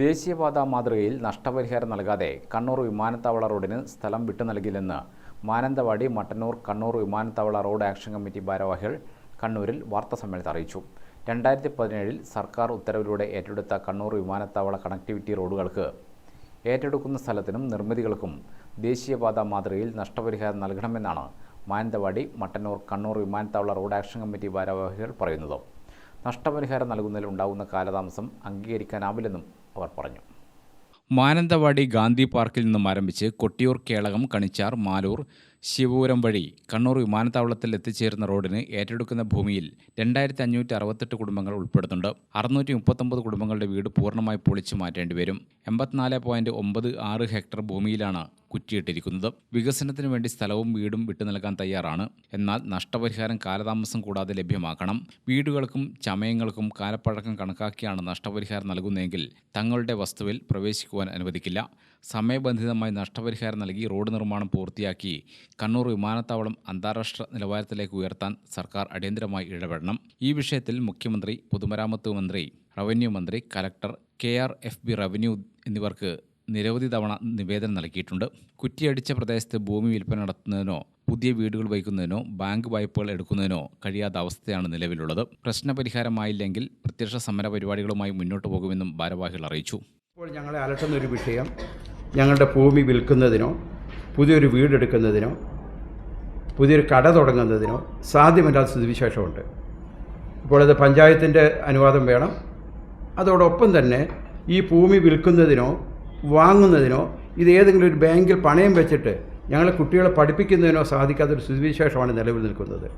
ദേശീയപാത മാതൃകയിൽ നഷ്ടപരിഹാരം നൽകാതെ കണ്ണൂർ വിമാനത്താവള റോഡിന് സ്ഥലം വിട്ടു നൽകില്ലെന്ന് മാനന്തവാടി മട്ടന്നൂർ കണ്ണൂർ വിമാനത്താവള റോഡ് ആക്ഷൻ കമ്മിറ്റി ഭാരവാഹികൾ കണ്ണൂരിൽ വാർത്താസമ്മേളനത്തിൽ അറിയിച്ചു. രണ്ടായിരത്തി പതിനേഴിൽ സർക്കാർ ഉത്തരവിലൂടെ ഏറ്റെടുത്ത കണ്ണൂർ വിമാനത്താവള കണക്ടിവിറ്റി റോഡുകൾക്ക് ഏറ്റെടുക്കുന്ന സ്ഥലത്തിനും നിർമ്മിതികൾക്കും ദേശീയപാത മാതൃകയിൽ നഷ്ടപരിഹാരം നൽകണമെന്നാണ് മാനന്തവാടി മട്ടന്നൂർ കണ്ണൂർ വിമാനത്താവള റോഡ് ആക്ഷൻ കമ്മിറ്റി ഭാരവാഹികൾ പറയുന്നത്. നഷ്ടപരിഹാരം നൽകുന്നതിൽ ഉണ്ടാകുന്ന കാലതാമസം അംഗീകരിക്കാനാവില്ലെന്നും അവർ പറഞ്ഞു. മാനന്തവാടി ഗാന്ധി പാർക്കിൽ നിന്നും ആരംഭിച്ച് കൊട്ടിയൂർ കേളകം കണിച്ചാർ മാലൂർ ശിവപുരം വഴി കണ്ണൂർ വിമാനത്താവളത്തിൽ എത്തിച്ചേരുന്ന റോഡിന് ഏറ്റെടുക്കുന്ന ഭൂമിയിൽ രണ്ടായിരത്തി അഞ്ഞൂറ്റി അറുപത്തെട്ട് കുടുംബങ്ങൾ ഉൾപ്പെടുന്നുണ്ട്. അറുന്നൂറ്റി മുപ്പത്തൊമ്പത് കുടുംബങ്ങളുടെ വീട് പൂർണമായി പൊളിച്ചു മാറ്റേണ്ടി വരും. എൺപത്തിനാല് പോയിന്റ് ഒമ്പത് ആറ് ഹെക്ടർ ഭൂമിയിലാണ് കുറ്റിയിട്ടിരിക്കുന്നത് വികസനത്തിന് വേണ്ടി സ്ഥലവും വീടും വിട്ടു നൽകാൻ തയ്യാറാണ്. എന്നാൽ നഷ്ടപരിഹാരം കാലതാമസം കൂടാതെ ലഭ്യമാക്കണം. വീടുകൾക്കും ചമയങ്ങൾക്കും കാലപ്പഴക്കം കണക്കാക്കിയാണ് നഷ്ടപരിഹാരം നൽകുന്നതെങ്കിൽ തങ്ങളുടെ വസ്തുവിൽ പ്രവേശിക്കുവാൻ അനുവദിക്കില്ല. സമയബന്ധിതമായി നഷ്ടപരിഹാരം നൽകി റോഡ് നിർമ്മാണം പൂർത്തിയാക്കി കണ്ണൂർ വിമാനത്താവളം അന്താരാഷ്ട്ര നിലവാരത്തിലേക്ക് ഉയർത്താൻ സർക്കാർ അടിയന്തരമായി ഇടപെടണം. ഈ വിഷയത്തിൽ മുഖ്യമന്ത്രി പൊതുമരാമത്ത് മന്ത്രി റവന്യൂ മന്ത്രി collector K R F B revenue എന്നിവർക്ക് നിരവധി തവണ നിവേദനം നൽകിയിട്ടുണ്ട്. കുറ്റിയടിച്ച പ്രദേശത്ത് ഭൂമി വിൽപ്പന നടത്തുന്നതിനോ പുതിയ വീടുകൾ വയ്ക്കുന്നതിനോ ബാങ്ക് വായ്പകൾ എടുക്കുന്നതിനോ കഴിയാത്ത അവസ്ഥയാണ് നിലവിലുള്ളത്. പ്രശ്നപരിഹാരമായില്ലെങ്കിൽ പ്രത്യക്ഷ സമര പരിപാടികളുമായി മുന്നോട്ട് പോകുമെന്നും ഭാരവാഹികൾ അറിയിച്ചു. ഇപ്പോൾ ഞങ്ങളെ അലട്ടുന്ന ഒരു വിഷയം ഞങ്ങളുടെ ഭൂമി വിൽക്കുന്നതിനോ പുതിയൊരു വീടെടുക്കുന്നതിനോ പുതിയൊരു കട തുടങ്ങുന്നതിനോ സാധ്യമല്ലാത്ത സ്ഥിതിവിശേഷമുണ്ട്. ഇപ്പോൾ അത് പഞ്ചായത്തിന്റെ അനുവാദം വേണം. അതോടൊപ്പം തന്നെ ഈ ഭൂമി വിൽക്കുന്നതിനോ വാങ്ങുന്നതിനോ ഇത് ഏതെങ്കിലും ഒരു ബാങ്കിൽ പണയം വെച്ചിട്ട് ഞങ്ങളെ കുട്ടികളെ പഠിപ്പിക്കുന്നതിനോ സാധിക്കാത്തൊരു സ്ഥിതിവിശേഷമാണ് നിലവിൽ നിൽക്കുന്നത്.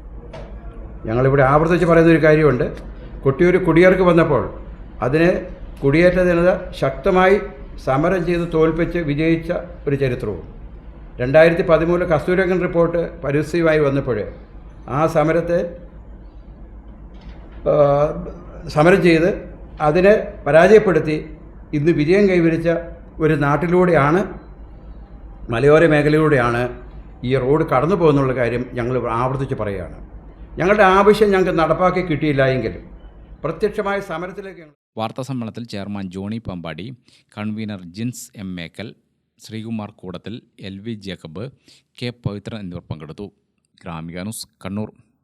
ഞങ്ങളിവിടെ ആവർത്തിച്ച് പറയുന്ന ഒരു കാര്യമുണ്ട്. കൊട്ടിയൂർ കുടിയേർക്ക് വന്നപ്പോൾ അതിനെ കുടിയേറ്റ ജനത ശക്തമായി സമരം ചെയ്ത് തോൽപ്പിച്ച് വിജയിച്ച ഒരു ചരിത്രവും. രണ്ടായിരത്തി പതിമൂന്ന് കസ്തൂരംഗൻ റിപ്പോർട്ട് പരസ്യമായി വന്നപ്പോൾ ആ സമരത്തെ സമരം ചെയ്ത് അതിനെ പരാജയപ്പെടുത്തി ഇന്ന് വിജയം കൈവരിച്ച ഒരു നാട്ടിലൂടെയാണ് മലയോര മേഖലയിലൂടെയാണ് ഈ റോഡ് കടന്നു പോകുന്നുള്ള കാര്യം ഞങ്ങൾ ആവർത്തിച്ച് പറയുകയാണ്. ഞങ്ങളുടെ ആവശ്യം ഞങ്ങൾക്ക് നടപ്പാക്കി കിട്ടിയില്ല എങ്കിൽ പ്രത്യക്ഷമായ സമരത്തിലേക്ക് വാർത്താ സമ്മേളനത്തിൽ chairman Johny Pampady convener Jins M Mekkal Sreekumar Koodathil L V Jacob K Pavithran എന്നിവർ പങ്കെടുത്തു. ഗ്രാമിക ന്യൂസ് കണ്ണൂർ.